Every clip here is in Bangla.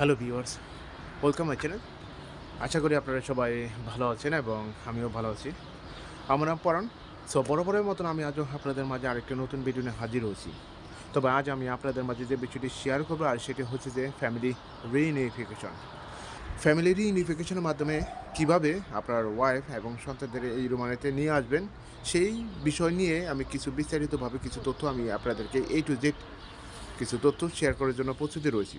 Hello viewers welcome my channel আশা করি আপনারা সবাই ভালো আছেন এবং আমিও ভালো আছি। আমার নাম পরাণ। সো বরাবরের মতন আমি আজও আপনাদের মাঝে আরেকটি নতুন ভিডিও নিয়ে হাজির হয়েছি। তবে আজ আমি আপনাদের মাঝে যে বিষয়টি শেয়ার করব, আর সেটি হচ্ছে যে ফ্যামিলি রিইউনিফিকেশন ফ্যামিলি রিইউনিফিকেশনের মাধ্যমে কীভাবে আপনার ওয়াইফ এবং সন্তানদের এই রোমানেতে নিয়ে আসবেন, সেই বিষয় নিয়ে আমি কিছু বিস্তারিতভাবে কিছু তথ্য আমি আপনাদেরকে এই টু জেড কিছু তথ্য শেয়ার করার জন্য প্রস্তুতি রয়েছি।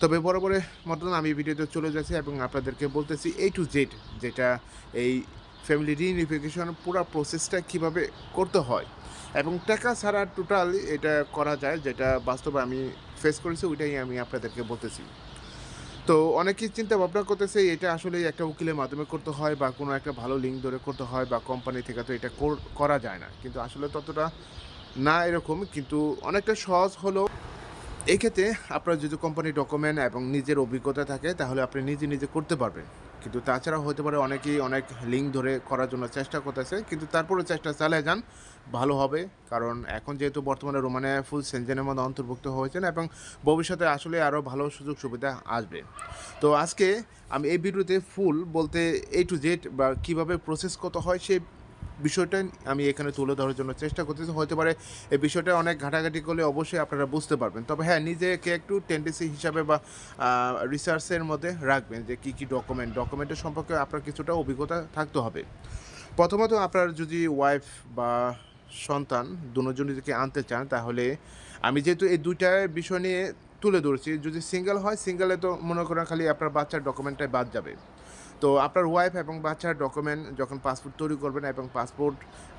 তবে বরাবরের মতন আমি ভিডিওতে চলে যাচ্ছি এবং আপনাদেরকে বলতেছি এই টু জেড যেটা এই ফ্যামিলি রিইউনিফিকেশন পুরো প্রসেসটা কীভাবে করতে হয়। এবং টাকা ছাড়া টোটাল এটা করা যায়, যেটা বাস্তবে আমি ফেস করেছি, ওইটাই আমি আপনাদেরকে বলতেছি। তো অনেকেই চিন্তা ভাবনা করতেছে, এটা আসলে একটা উকিলের মাধ্যমে করতে হয় বা কোনো একটা ভালো লিঙ্ক ধরে করতে হয় বা কোম্পানি থেকে তো এটা কর- যায় না। কিন্তু আসলে ততটা না এরকম, কিন্তু অনেকটা সহজ হলো এই ক্ষেত্রে আপনার যদি কোম্পানি ডকুমেন্ট এবং নিজের অভিজ্ঞতা থাকে, তাহলে আপনি নিজে নিজে করতে পারবেন। কিন্তু তাছাড়া হতে পারে অনেকেই অনেক লিঙ্ক ধরে করার জন্য চেষ্টা করতেছে, কিন্তু তারপরে চেষ্টা চালিয়ে যান, ভালো হবে। কারণ এখন যেহেতু বর্তমানে রোমানে ফুল সেনজেনের মধ্যে অন্তর্ভুক্ত হয়েছেন এবং ভবিষ্যতে আসলে আরও ভালো সুযোগ সুবিধা আসবে। তো আজকে আমি এই ভিডিওতে ফুল বলতে এ টু জেড বা কীভাবে প্রসেস কত হয় সেই বিষয়টা আমি এখানে তুলে ধরার জন্য চেষ্টা করতেছি। হতে পারে এই বিষয়টা অনেক ঘাটাঘাটি করলে অবশ্যই আপনারা বুঝতে পারবেন। তবে হ্যাঁ নিজেকে একটু টেন্ডেন্সি হিসাবে বা রিসার্চের মধ্যে রাখবেন যে কী কী ডকুমেন্ট ডকুমেন্টের সম্পর্কে আপনার কিছুটা অভিজ্ঞতা থাকতে হবে। প্রথমত আপনার যদি ওয়াইফ বা সন্তান দুজনকে আনতে চান, তাহলে আমি যেহেতু এই দুইটা বিষয় নিয়ে তুলে ধরছি, যদি সিঙ্গেল হয় সিঙ্গেলে তো মনে করেন খালি আপনার বাচ্চার ডকুমেন্টটাই বাদ যাবে। তো আপনার ওয়াইফ এবং বাচ্চার ডকুমেন্ট যখন পাসপোর্ট তৈরি করবেন এবং পাসপোর্ট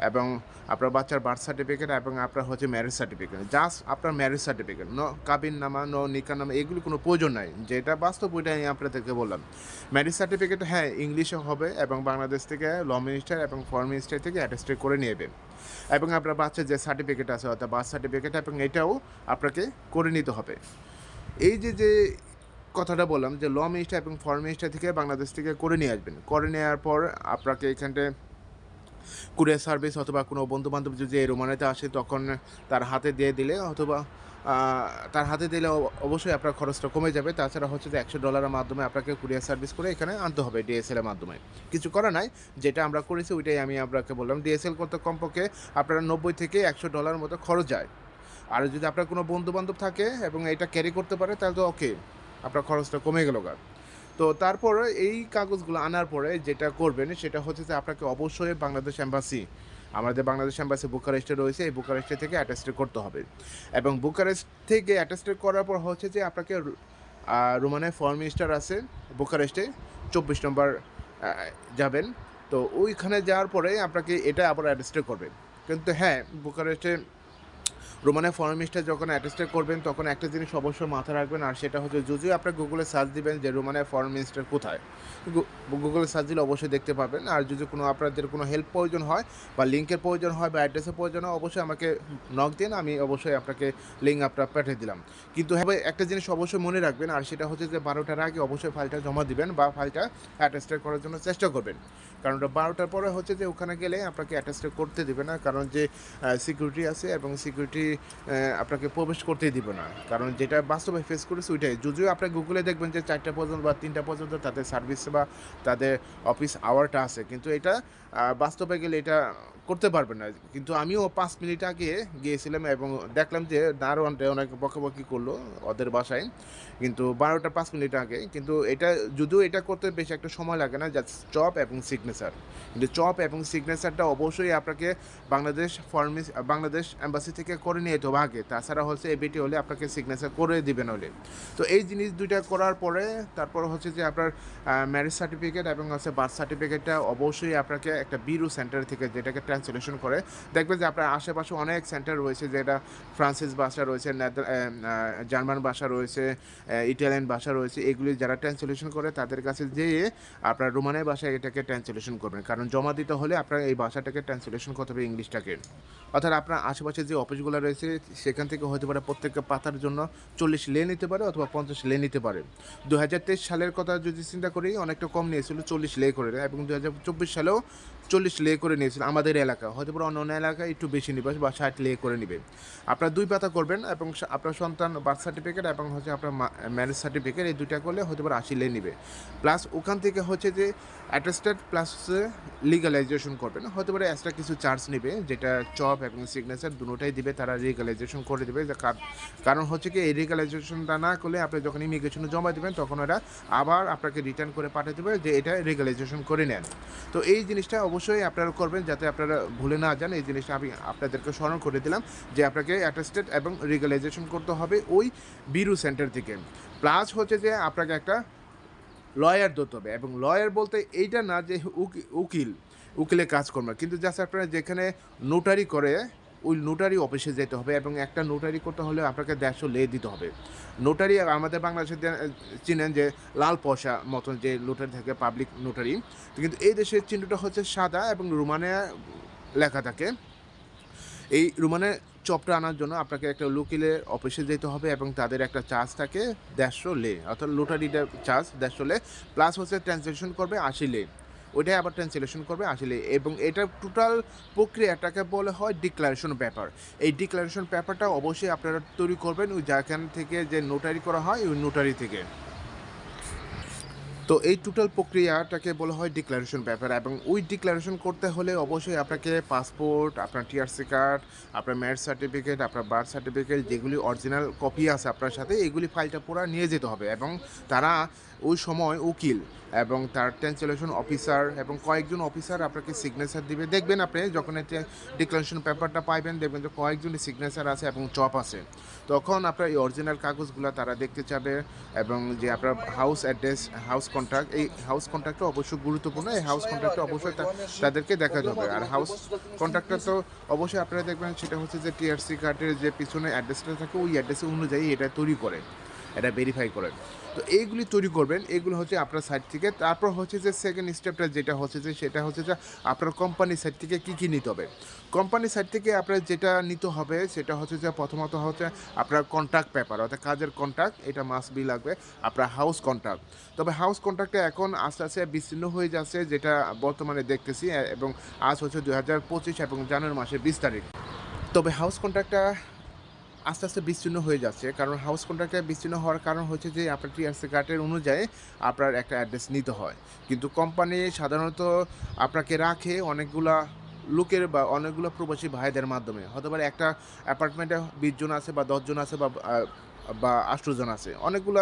এবং আপনার বাচ্চার বার্থ সার্টিফিকেট এবং আপনার হচ্ছে ম্যারেজ সার্টিফিকেট জাস্ট আপনার ম্যারেজ সার্টিফিকেট ন কাবিন নামা ন নিকা নামা এগুলো কোনো প্রয়োজন নাই। যেটা বাস্তব ওইটা আমি আপনাদেরকে বললাম। ম্যারেজ সার্টিফিকেট হ্যাঁ ইংলিশে হবে এবং বাংলাদেশ থেকে ল মিনিস্টার এবং ফরেন মিনিস্টার থেকে অ্যাটেস্টেড করে নেবেন এবং আপনার বাচ্চার যে সার্টিফিকেট আছে, অর্থাৎ বার্থ সার্টিফিকেট এবং এটাও আপনাকে করে নিতে হবে। এই যে যে কথাটা বললাম যে, ল মিনিস্টার এবং ফরেন মিনিস্টার থেকে বাংলাদেশ থেকে করে নিয়ে আসবেন। করে নেওয়ার পর আপনাকে এখানটায় কুরিয়ার সার্ভিস অথবা কোনো বন্ধু বান্ধব যদি রোমানেতে আসে, তখন তার হাতে দিয়ে দিলে অথবা তার হাতে দিলে অব- অবশ্যই আপনার খরচটা কমে যাবে। তাছাড়া হচ্ছে যে, একশো ডলারের মাধ্যমে আপনাকে কুরিয়ার সার্ভিস করে এখানে আনতে হবে ডিএসএল এর মাধ্যমে। কিছু করা নাই, যেটা আমরা করেছি ওইটাই আমি আপনাকে বললাম। ডিএসএল করতে কমপক্ষে আপনার নব্বই থেকে একশো ডলার মতো খরচ যায়। আর যদি আপনার কোনো বন্ধু বান্ধব থাকে এবং এটা ক্যারি করতে পারে, তাহলে তো ওকে আপনার খরচটা কমে গেল গা। তো তারপর এই কাগজগুলো আনার পরে যেটা করবেন, সেটা হচ্ছে যে আপনাকে অবশ্যই বাংলাদেশ এম্বাসি, আমাদের বাংলাদেশ এম্বাসি বুকারেস্টে রয়েছে, এই বুকারেস্টে থেকে অ্যাটাস্টে করতে হবে। এবং বুকারেস্ট থেকে অ্যাটাস্টে করার পর হচ্ছে যে আপনাকে রোমানের ফরেন মিনিস্টার আছে বুকারেস্টে, চব্বিশ নম্বর যাবেন। তো ওইখানে যাওয়ার পরে আপনাকে এটা আবার অ্যাটাস্টে করবে কিন্তু হ্যাঁ বুকারেস্টে রোমানের ফরেন মিনিস্টার যখন অ্যাটেস্টেড করবেন, তখন একটা জিনিস অবশ্যই মাথায় রাখবেন, আর সেটা হচ্ছে যদিও আপনি গুগলে সার্চ দিবেন যে রোমানের ফরেন মিনিস্টার কোথায় গুগলে সার্চ দিলে অবশ্যই দেখতে পাবেন। আর যদি কোনো আপনাদের কোনো হেল্প প্রয়োজন হয় বা লিঙ্কের প্রয়োজন হয় বা অ্যাড্রেসের প্রয়োজন হয়, অবশ্যই আমাকে নক দিন, আমি অবশ্যই আপনাকে লিঙ্ক আপনার পাঠিয়ে দিলাম। কিন্তু হ্যাঁ একটা জিনিস অবশ্যই মনে রাখবেন, আর সেটা হচ্ছে যে বারোটার আগে অবশ্যই ফাইলটা জমা দিবেন বা ফাইলটা অ্যাটেস্টেড করার জন্য চেষ্টা করবেন। কারণ ওটা বারোটার পরে হচ্ছে যে ওখানে গেলে আপনাকে অ্যাটেস্টেড করতে দিবে না, কারণ যে সিকিউরিটি আছে এবং সিকিউরিটি আপনাকে প্রবেশ করতেই দিবে না। কারণ যেটা বাস্তবে ফেস করেছে ওইটাই। যদিও আপনি গুগলে দেখবেন যে চারটা পর্যন্ত বা তিনটা পর্যন্ত তাদের সার্ভিস বা তাদের অফিস আওয়ারটা আছে। কিন্তু এটা বাস্তবে গেলে এটা করতে পারবেন না। কিন্তু আমিও পাঁচ মিনিট আগে গিয়েছিলাম এবং দেখলাম যে দারোয়ানটা অনেক বকাবকি করল ওদের বাসায়। কিন্তু বারোটা পাঁচ মিনিট আগে। কিন্তু এটা, যদিও এটা করতে বেশি একটা সময় লাগে না জাস্ট চপ এবং সিগনেচার কিন্তু চপ এবং সিগনেচারটা অবশ্যই আপনাকে বাংলাদেশ ফর্মিস বাংলাদেশ অ্যাম্বাসি থেকে করে নিয়ে যেতে হবে আগে। তাছাড়া হচ্ছে এবিটি হলে আপনাকে সিগনেচার করে দিবেন হলে। তো এই জিনিস দুইটা করার পরে, তারপর হচ্ছে যে আপনার ম্যারেজ সার্টিফিকেট এবং হচ্ছে বার্থ সার্টিফিকেটটা অবশ্যই আপনাকে একটা বিরু সেন্টার থেকে যেটাকে ট্রান্সলেশন করে, দেখবেন যে আপনার আশেপাশে অনেক সেন্টার রয়েছে যেটা ফ্রান্সিস ভাষা রয়েছে জার্মান ভাষা রয়েছে ইটালিয়ান ভাষা রয়েছে, এগুলি যারা ট্রান্সলেশন করে তাদের কাছে যেয়ে আপনার রোমানের ভাষায় এটাকে ট্রান্সলেশন করবেন। কারণ জমা দিতে হলে আপনার এই ভাষাটাকে ট্রান্সলেশন করতে হবে ইংলিশটাকে। অর্থাৎ আপনার আশেপাশে যে অফিসগুলো রয়েছে, সেখান থেকে হতে পারে প্রত্যেকটা পাতার জন্য চল্লিশ লে নিতে পারে অথবা পঞ্চাশ লে নিতে পারে। দু হাজার তেইশ সালের কথা যদি চিন্তা করি, অনেকটা কম নিয়েছিল, চল্লিশ লে করে এবং দু হাজার চব্বিশ সালেও চল্লিশ লে করে নিয়েছিল আমাদের এলাকা। হয়তো অন্য অন্য এলাকায় একটু বেশি নিবে বা ষাট লে করে নিবে। আপনার দুই পাতা করবেন এবং আপনার সন্তান বার্থ সার্টিফিকেট এবং হচ্ছে আপনার ম্যারেজ সার্টিফিকেট এই দুইটা করলে হয়তো আশি লে নিবে। প্লাস ওখান থেকে হচ্ছে যে অ্যাটেস্টেড প্লাস লিগালাইজেশন করবেন। হয়তো পারে এক্সট্রা কিছু চার্জ নেবে, যেটা চপ এবং সিগনেচার দুটোটাই দিবে, তারা লিগালাইজেশন করে দেবে। কারণ হচ্ছে কি, এই লিগালাইজেশনটা না করলে আপনি যখন ইমিগ্রেশনে জমা দেবেন, তখন ওরা আবার আপনাকে রিটার্ন করে পাঠিয়ে দেবে যে এটা রেগুলাইজেশন করে নেন। তো এই জিনিসটা অবশ্যই আপনারা করবেন যাতে আপনারা ভুলে না যান। এই জিনিসটা আমি আপনাদেরকে স্মরণ করে দিলাম যে আপনাকে অ্যাটেস্টেড এবং রিগালাইজেশন করতে হবে ওই বিরু সেন্টার থেকে। প্লাস হচ্ছে যে আপনাকে একটা লয়ার ধরতে হবে এবং লয়ার বলতে এইটা না যে উকি- উকিল উকিলে কাজ করবে কিন্তু জাস্ট আপনারা যেখানে নোটারি করে ওই নোটারি অফিসে যেতে হবে এবং একটা নোটারি করতে হলে আপনাকে দেড়শো লে দিতে হবে। নোটারি আমাদের বাংলাদেশে চিনেন যে, লাল পয়সা মতন যে নোটারি থাকে পাবলিক নোটারি কিন্তু এই দেশের চিহ্নটা হচ্ছে সাদা এবং রোমানে লেখা থাকে। এই রোমানে চপটা আনার জন্য আপনাকে একটা লোকেলের অফিসে যেতে হবে এবং তাদের একটা চার্জ থাকে দেড়শো লে অর্থাৎ লোটারিটা চার্জ দেড়শো লে প্লাস হচ্ছে ট্রান্সলেশন করবে আশি লে ওইটাই আবার ট্রান্সলেশন করবে আসলে। এবং এটা টোটাল প্রক্রিয়াটাকে বলে হয় ডিক্লারেশন পেপার এই ডিক্লারেশন পেপারটা অবশ্যই আপনারা তৈরি করবেন ওই যেখান থেকে যে নোটারি করা হয়, ওই নোটারি থেকে। তো এই টোটাল প্রক্রিয়াটাকে বলা হয় ডিক্লারেশন পেপার এবং ওই ডিক্লারেশন করতে হলে অবশ্যই আপনাকে পাসপোর্ট আপনার টিআরসি কার্ড আপনার ম্যারেজ সার্টিফিকেট আপনার বার্থ সার্টিফিকেট যেগুলি অরিজিনাল কপি আছে আপনার সাথে, এগুলি ফাইলটা পুরো নিয়ে যেতে হবে। এবং তারা ওই সময় উকিল এবং তার ট্রান্সলেশন অফিসার এবং কয়েকজন অফিসার আপনাকে সিগনেচার দিবে। দেখবেন আপনি যখন একটা ডিক্লারেশন পেপারটা পাইবেন, দেখবেন যে কয়েকজনের সিগনেচার আছে এবং চপ আছে। তখন আপনার এই অরিজিনাল কাগজগুলো তারা দেখতে চাবে এবং যে আপনার হাউস অ্যাড্রেস হাউস কন্ট্রাক্ট এই হাউস কন্ট্রাক্টটা অবশ্যই গুরুত্বপূর্ণ। এই হাউস কন্ট্রাক্টটা অবশ্যই তাদেরকে দেখা যাবে। আর হাউস কন্ট্রাক্টটা তো অবশ্যই আপনারা দেখবেন সেটা হচ্ছে যে টিআরসি কার্ডের যে পিছনে অ্যাড্রেসটা থাকে, ওই অ্যাড্রেস অনুযায়ী এটা তৈরি করে। এটা ভেরিফাই করেন। তো এইগুলি তৈরি করবেন, এগুলো হচ্ছে আপনার সাইড থেকে। তারপর হচ্ছে যে সেকেন্ড স্টেপটা যেটা হচ্ছে যে, সেটা হচ্ছে যে আপনার কোম্পানির সাইড থেকে কী কী নিতে হবে। কোম্পানির সাইড থেকে আপনার যেটা নিতে হবে, সেটা হচ্ছে যে প্রথমত হচ্ছে আপনার কন্ট্রাক্ট পেপার অর্থাৎ কাজের কন্ট্রাক্ট এটা মাস্ট বি লাগবে, আপনার হাউস কন্ট্রাক্ট তবে হাউস কন্ট্রাক্টটা এখন আস্তে আস্তে বিচ্ছিন্ন হয়ে যাচ্ছে, যেটা বর্তমানে দেখতেছি, এবং আজ হচ্ছে দু হাজার পঁচিশ এবং জানুয়ারি মাসের বিশ তারিখ। তবে হাউস কন্ট্রাক্টটা আস্তে আস্তে বিচ্ছিন্ন হয়ে যাচ্ছে। কারণ হাউস কন্ট্রাক্টে বিচ্ছিন্ন হওয়ার কারণ হচ্ছে যে, আপনার টিআরসি কার্ডের অনুযায়ী আপনার একটা অ্যাড্রেস নিতে হয়। কিন্তু কোম্পানি সাধারণত আপনাকে রাখে অনেকগুলা লোকের বা অনেকগুলো প্রবাসী ভাইদের মাধ্যমে। হতে পারে একটা অ্যাপার্টমেন্টে বিশজন আছে বা দশজন আছে বা বা আষ্টজন আছে, অনেকগুলো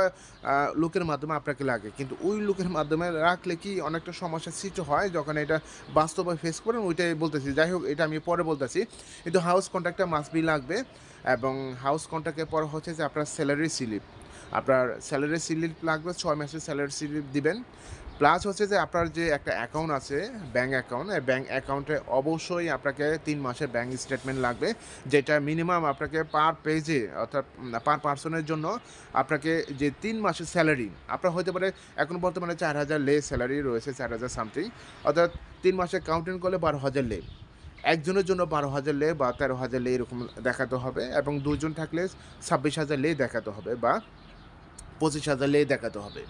লোকের মাধ্যমে আপনাকে লাগে। কিন্তু ওই লোকের মাধ্যমে রাখলে কি অনেকটা সমস্যার সৃষ্টি হয়? যখন এটা বাস্তবে ফেস করেন, ওইটাই বলতেছি। যাই হোক, এটা আমি পরে বলতেছি। কিন্তু হাউস কন্ট্রাক্টটা মাস্ট বি লাগবে এবং হাউস কন্ট্রাক্টের পর হচ্ছে যে আপনার স্যালারি স্লিপ আপনার স্যালারি স্লিপ লাগবে, ছয় মাসের স্যালারি স্লিপ দিবেন। প্লাস হচ্ছে যে আপনার যে একটা অ্যাকাউন্ট আছে ব্যাঙ্ক অ্যাকাউন্ট ব্যাঙ্ক অ্যাকাউন্টে অবশ্যই আপনাকে তিন মাসের ব্যাঙ্ক স্টেটমেন্ট লাগবে, যেটা মিনিমাম আপনাকে পার পেজে অর্থাৎ পার পার্সনের জন্য আপনাকে যে তিন মাসের স্যালারি আপনার হতে পারে এখন বর্তমানে চার হাজার লে স্যালারি রয়েছে, চার হাজার সামথিং অর্থাৎ তিন মাসে কাউন্টিং করলে বারো হাজার লে। একজনের জন্য বারো হাজার লে বা তেরো হাজার লে এরকম দেখাতে হবে এবং দুজন থাকলে ছাব্বিশ হাজার লে দেখাতে হবে বা পঁচিশ হাজার লে দেখাতে হবে।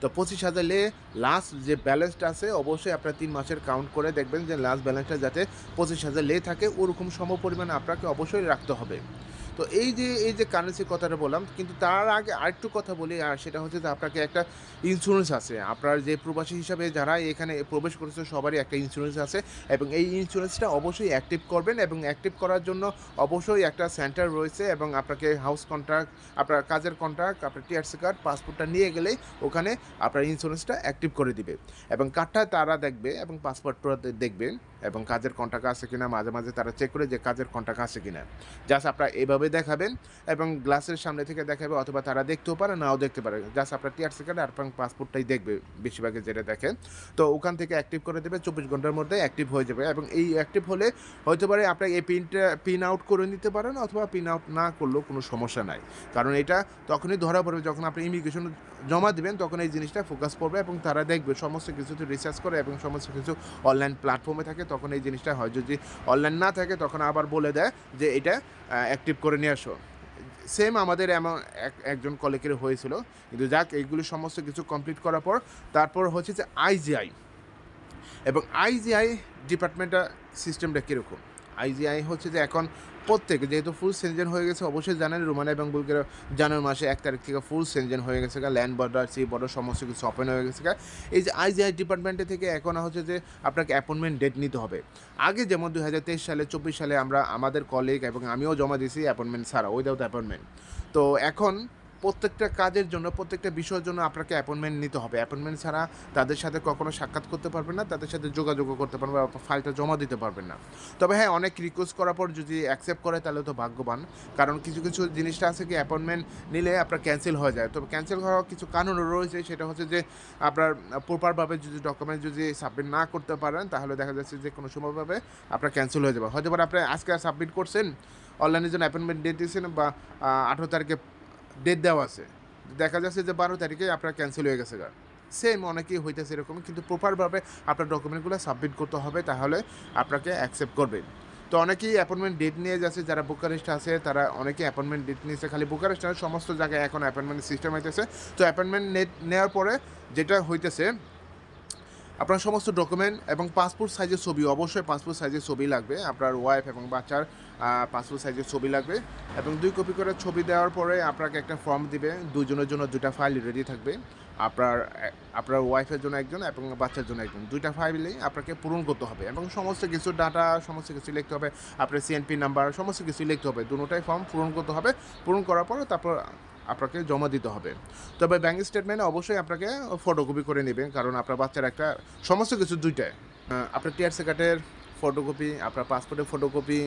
তো পঁচিশ হাজার লে লাস্ট যে ব্যালেন্সটা আছে, অবশ্যই আপনার তিন মাসের কাউন্ট করে দেখবেন যে লাস্ট ব্যালেন্সটা যাতে পঁচিশ হাজার লে থাকে, ওরকম সম পরিমাণ আপনাকে অবশ্যই রাখতে হবে। তো এই যে এই যে কারেন্সির কথাটা বললাম, কিন্তু তার আগে আরেকটু কথা বলি, আর সেটা হচ্ছে যে আপনাকে একটা ইন্স্যুরেন্স আছে। আপনার যে প্রবাসী হিসাবে যারা এখানে প্রবেশ করেছে, সবারই একটা ইন্স্যুরেন্স আছে এবং এই ইন্স্যুরেন্সটা অবশ্যই অ্যাক্টিভ করবেন এবং অ্যাক্টিভ করার জন্য অবশ্যই একটা সেন্টার রয়েছে এবং আপনাকে হাউস কন্ট্রাক্ট আপনার কাজের কন্ট্রাক্ট আপনার টিআরসি কার্ড পাসপোর্টটা নিয়ে গেলেই ওখানে আপনার ইন্স্যুরেন্সটা অ্যাক্টিভ করে দিবে। এবং কার্ডটা তারা দেখবে এবং পাসপোর্টটা দেখবে এবং কাজের কন্ট্রাক্ট আছে কিনা, মাঝে মাঝে তারা চেক করে যে কাজের কন্ট্রাক্ট আছে কিনা। জাস্ট আপনারা এভাবে দেখাবেন এবং গ্লাসের সামনে থেকে দেখাবে অথবা তারা দেখতেও পারে, নাও দেখতে পারে। জাস্ট আপনার টিআরসি সেকেন্ড, আর পাসপোর্টটাই দেখবে বেশিরভাগে যেটা দেখেন। তো ওখান থেকে অ্যাক্টিভ করে দেবে, চব্বিশ ঘণ্টার মধ্যে অ্যাক্টিভ হয়ে যাবে এবং এই অ্যাক্টিভ হলে হতে পারে আপনার এই পিনটা পিন আউট করে নিতে পারেন অথবা পিন আউট না করলেও কোনো সমস্যা নাই। কারণ এটা তখনই ধরা পড়বে যখন আপনি ইমিগ্রেশন জমা দেবেন, তখন এই জিনিসটা ফোকাস পড়বে এবং তারা দেখবে সমস্ত কিছু রিসার্চ করে এবং সমস্ত কিছু অনলাইন প্ল্যাটফর্মে থাকে, তখন এই জিনিসটা হয়। যদি অনলাইন না থাকে, তখন আবার বলে দেয় যে এটা অ্যাক্টিভ করে নিয়ে আসো। সেম আমাদের এমন এক- একজন কলেকের হয়েছিল। কিন্তু যাক, এইগুলি সমস্ত কিছু কমপ্লিট করার পর, তারপর হচ্ছে যে আইজিআই এবং আইজিআই ডিপার্টমেন্টটা সিস্টেমটা কীরকম? আইজিআই হচ্ছে যে এখন প্রত্যেক, যেহেতু ফুল সেনজেন হয়ে গেছে, অবশ্যই জানেন রোমানিয়া এবং বুলগেরিয়া জানুয়ারি মাসে এক তারিখ থেকে ফুল সেনজেন হয়ে গেছে ল্যান্ড বর্ডার সি বর্ডার সমস্ত কিছু ওপেন হয়ে গেছে এই যে আইজিআই ডিপার্টমেন্টে থেকে এখন হচ্ছে যে আপনাকে অ্যাপয়েন্টমেন্ট ডেট নিতে হবে। আগে যেমন দু হাজার তেইশ সালে, চব্বিশ সালে আমরা আমাদের কলিগ এবং আমিও জমা দিয়েছি অ্যাপয়েন্টমেন্ট ছাড়া উইদাউট অ্যাপয়েন্টমেন্ট তো এখন প্রত্যেকটা কাজের জন্য, প্রত্যেকটা বিষয়ের জন্য আপনাকে অ্যাপয়েন্টমেন্ট নিতে হবে। অ্যাপয়েন্টমেন্ট ছাড়া তাদের সাথে কখনো সাক্ষাৎ করতে পারবেন না, তাদের সাথে যোগাযোগও করতে পারবেন বা ফাইলটা জমা দিতে পারবেন না। তবে হ্যাঁ অনেক রিকোয়েস্ট করার পর যদি অ্যাকসেপ্ট করে তাহলে তো ভাগ্যবান। কারণ কিছু কিছু জিনিসটা আছে কি অ্যাপয়েন্টমেন্ট নিলে আপনার ক্যান্সেল হয়ে যায়। তবে ক্যান্সেল হওয়ার কিছু কারণ রয়েছে, সেটা হচ্ছে যে আপনার প্রপারভাবে যদি ডকুমেন্ট যদি সাবমিট না করতে পারেন, তাহলে দেখা যাচ্ছে যে কোনো সময়ভাবে আপনার ক্যান্সেল হয়ে যাবে। হয়তো আপনি আজকে সাবমিট করছেন অনলাইনের জন্য অ্যাপয়েন্টমেন্ট ডেট দিয়েছেন বা আঠেরো তারিখে ডেট দেওয়া আছে। দেখা যাচ্ছে যে বারো তারিখে আপনার ক্যান্সেল হয়ে গেছে গা। সেম অনেকেই হইতেছে এরকম, কিন্তু প্রপারভাবে আপনার ডকুমেন্টগুলো সাবমিট করতে হবে, তাহলে আপনাকে অ্যাকসেপ্ট করবেন তো অনেকেই অ্যাপয়েন্টমেন্ট ডেট নিয়ে যাচ্ছে, যারা বুকারেস্ট আছে, তারা অনেকেই অ্যাপয়েন্টমেন্ট ডেট নিয়েছে, খালি বুকারেস্ট সমস্ত জায়গায় এখন অ্যাপয়েন্টমেন্ট সিস্টেম হইতেছে। তো অ্যাপয়েন্টমেন্ট নেট নেওয়ার পরে যেটা হইতেছে আপনার সমস্ত ডকুমেন্ট এবং পাসপোর্ট সাইজের ছবি, অবশ্যই পাসপোর্ট সাইজের ছবি লাগবে। আপনার ওয়াইফ এবং বাচ্চার পাসপোর্ট সাইজের ছবি লাগবে এবং দুই কপি করে ছবি দেওয়ার পরে আপনাকে একটা ফর্ম দিবে। দুজনের জন্য দুটা ফাইল রেডি থাকবে। আপনার আপনার ওয়াইফের জন্য একজন এবং বাচ্চার জন্য একজন। দুইটা ফাইলেই আপনাকে পূরণ করতে হবে এবং সমস্ত কিছু ডাটা সমস্ত কিছু লিখতে হবে। আপনার সিএনপি নাম্বার সমস্ত কিছু লিখতে হবে। দুটোটাই ফর্ম পূরণ করতে হবে। পূরণ করার পরে তারপর আপনাকে জমা দিতে হবে। তবে ব্যাঙ্ক স্টেটমেন্টে অবশ্যই আপনাকে ফটোকপি করে নেবেন কারণ আপনার বাচ্চার একটা সমস্ত কিছু দুইটাই। আহ, আপনার টিআরসি কার্ডের ফটোকপি আপনার পাসপোর্টের ফটোকপি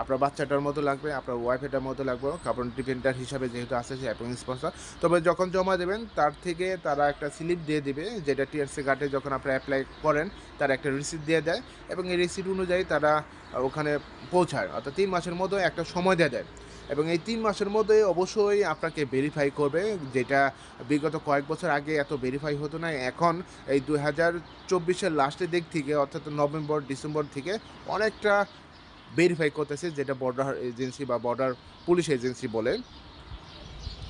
আপনার বাচ্চাটার মতো লাগবে আপনার ওয়াইফেটার মতো লাগবে কারণ ডিপেন্ডার হিসাবে যেহেতু আছে সে এবং স্পন্সর তবে যখন জমা দেবেন তার থেকে তারা একটা স্লিপ দিয়ে দিবে যেটা টিআরসি কার্ডে যখন আপনারা অ্যাপ্লাই করেন তারা একটা রিসিপ্ট দিয়ে দেয় এবং এই রিসিপ্ট অনুযায়ী তারা ওখানে পৌঁছায় অর্থাৎ তিন মাসের মধ্যে একটা সময় দিয়ে দেয়। এবং এই তিন মাসের মধ্যে অবশ্যই আপনাকে ভেরিফাই করবে, যেটা বিগত কয়েক বছর আগে এত ভেরিফাই হতো না, এখন এই দুই হাজার চব্বিশের লাস্টের দিক থেকে, অর্থাৎ নভেম্বর, ডিসেম্বর থেকে অনেকটা ভেরিফাই করতেছে, যেটা বর্ডার এজেন্সি বা বর্ডার পুলিশ এজেন্সি বলে।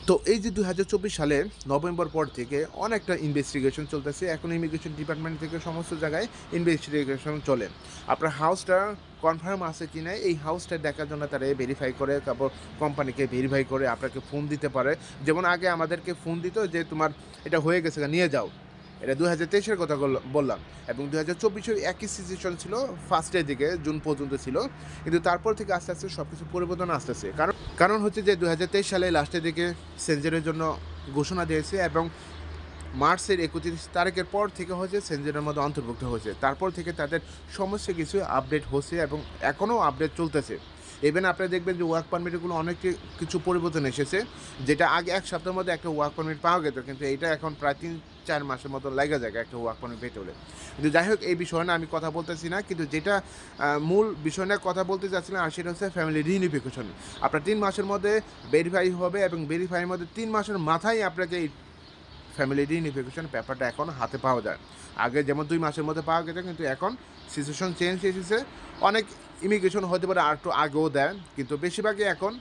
তো এই যে দু হাজার চব্বিশ সালে নভেম্বর পর থেকে অনেকটা ইনভেস্টিগেশন চলতেছে। এখন ইমিগ্রেশন ডিপার্টমেন্ট থেকে সমস্ত জায়গায় ইনভেস্টিগেশন চলে। আপনার হাউসটা কনফার্ম আছে কি না এই হাউসটা দেখার জন্য তারা ভেরিফাই করে, তারপর কোম্পানিকে ভেরিফাই করে আপনাকে ফোন দিতে পারে। যেমন আগে আমাদেরকে ফোন দিত যে তোমার এটা হয়ে গেছে নিয়ে যাও। এটা দু হাজার তেইশের কথা বললাম। এবং দু হাজার চব্বিশের একই সিচুয়েশন ছিল ফার্স্টের দিকে জুন পর্যন্ত ছিল। কিন্তু তারপর থেকে আস্তে আস্তে সব কিছু পরিবর্তন আসতেছে। কারণ কারণ হচ্ছে যে দু হাজার তেইশ সালে লাস্টের দিকে সেঞ্জুরির জন্য ঘোষণা দিয়েছে এবং মার্চের একত্রিশ তারিখের পর থেকে হচ্ছে সেঞ্জুরির মধ্যে অন্তর্ভুক্ত হয়েছে। তারপর থেকে তাদের সমস্ত কিছু আপডেট হচ্ছে এবং এখনও আপডেট চলতেছে। ইভেন আপনারা দেখবেন যে ওয়ার্ক পারমিটগুলো অনেক কিছু পরিবর্তন এসেছে, যেটা আগে এক সপ্তাহের মধ্যে একটা ওয়ার্ক পারমিট পাওয়া গেত কিন্তু এটা এখন প্রায় তিন চার মাসের মতো লাগা যায় একটা ওয়ার্ক পারমিট পেতে হলে। কিন্তু যাই হোক, এই বিষয় না আমি কথা বলতেছি না, কিন্তু যেটা মূল বিষয় নিয়ে কথা বলতে চাচ্ছিলাম, আর সেটা হচ্ছে ফ্যামিলি রিউনিফিকেশন আপনার তিন মাসের মধ্যে ভেরিফাই হবে এবং ভেরিফাইয়ের মধ্যে তিন মাসের মাথায় আপনাকে এই ফ্যামিলি রিউনিফিকেশন পেপারটা এখন হাতে পাওয়া যায়। আগে যেমন দুই মাসের মধ্যে পাওয়া গেছে, কিন্তু এখন সিচুয়েশন চেঞ্জ এসেছে। অনেক ইমিগ্রেশন হতে পারে, আর একটু আগেও দেয়, কিন্তু বেশিরভাগই এখন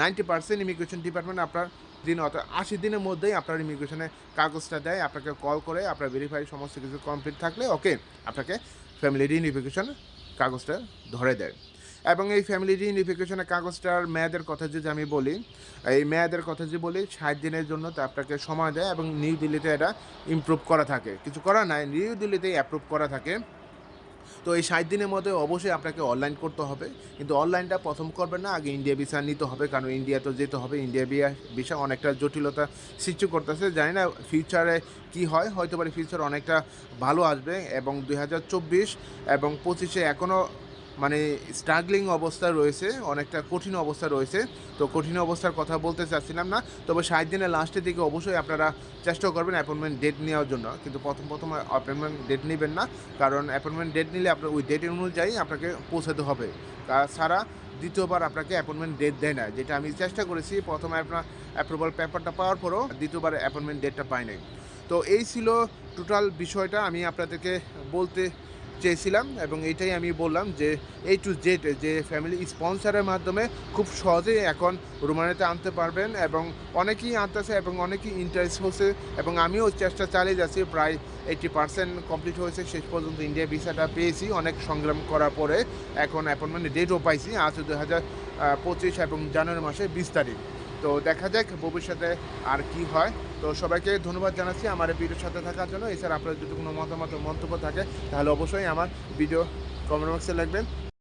নাইনটি পার্সেন্ট ইমিগ্রেশন ডিপার্টমেন্ট আপনার দিন অর্থাৎ আশি দিনের মধ্যেই আপনার ইমিগ্রেশনের কাগজটা দেয়, আপনাকে কল করে, আপনার ভেরিফাই সমস্ত কিছু কমপ্লিট থাকলে ওকে আপনাকে ফ্যামিলি রিউনিফিকেশন কাগজটা ধরে দেয়। এবং এই ফ্যামিলি রিউনিফিকেশনের কাগজটার মেয়াদের কথা যদি আমি বলি, এই মেয়াদের কথা যদি বলি, ষাট দিনের জন্য তা আপনাকে সময় দেয় এবং নিউ দিল্লিতে এটা ইমপ্রুভ করা থাকে। কিছু করা নাই নিউ দিল্লিতেই অ্যাপ্রুভ করা থাকে। তো এই ষাট দিনের মধ্যে অবশ্যই আপনাকে অনলাইন করতে হবে। কিন্তু অনলাইনটা প্রথম করবেন না, আগে ইন্ডিয়া ভিসা নিতে হবে, কারণ ইন্ডিয়া তো যেতে হবে। ইন্ডিয়া ভিসা অনেকটা জটিলতা সৃষ্টি করতেছে। জানি না ফিউচারে কি হয় হয়তো পারে ফিউচার অনেকটা ভালো আসবে। এবং দুই হাজার চব্বিশ এবং পঁচিশে এখনও মানে স্ট্রাগলিং অবস্থা রয়েছে, অনেকটা কঠিন অবস্থা রয়েছে। তো কঠিন অবস্থার কথা বলতে চাচ্ছিলাম না, তবে ষাট দিনের লাস্টের দিকে অবশ্যই আপনারা চেষ্টা করবেন অ্যাপয়েন্টমেন্ট ডেট নেওয়ার জন্য। কিন্তু প্রথম প্রথম অ্যাপয়েন্টমেন্ট ডেট নেবেন না, কারণ অ্যাপয়েন্টমেন্ট ডেট নিলে আপনার ওই ডেট অনুযায়ী আপনাকে পৌঁছাতে হবে। তাছাড়া দ্বিতীয়বার আপনাকে অ্যাপয়েন্টমেন্ট ডেট দেয় না, যেটা আমি চেষ্টা করেছি প্রথমে আপনার অ্যাপ্রুভাল পেপারটা পাওয়ার পরও দ্বিতীয়বার অ্যাপয়েন্টমেন্ট ডেটটা পাই নাই। তো এই ছিল টোটাল বিষয়টা, আমি আপনাদেরকে বলতে চেয়েছিলাম এবং এটাই আমি বললাম যে এই টু জেড যে ফ্যামিলি স্পন্সারের মাধ্যমে খুব সহজেই এখন রোমানিয়াতে আনতে পারবেন এবং অনেকেই আনতেছে এবং অনেকেই ইন্টারেস্ট হচ্ছে এবং আমিও চেষ্টা চালিয়ে যাচ্ছি। প্রায় এইটি পার্সেন্ট কমপ্লিট হয়েছে। শেষ পর্যন্ত ইন্ডিয়া ভিসাটা পেয়েছি। অনেক সংগ্রাম করার পরে এখন অ্যাপয়েন্টমেন্ট ডেটও পাইছি। আজ দু হাজার পঁচিশ এবং জানুয়ারি মাসে বিশ তারিখ। তো দেখা যাক ভবিষ্যতে আর কি হয়। তো সবাইকে ধন্যবাদ জানাচ্ছি আমার ভিডিওর সাথে থাকার জন্য। এছাড়া আপনার যদি কোনো মতামত মন্তব্য থাকে, তাহলে অবশ্যই আমার ভিডিও কমেন্ট বক্সে লিখবেন।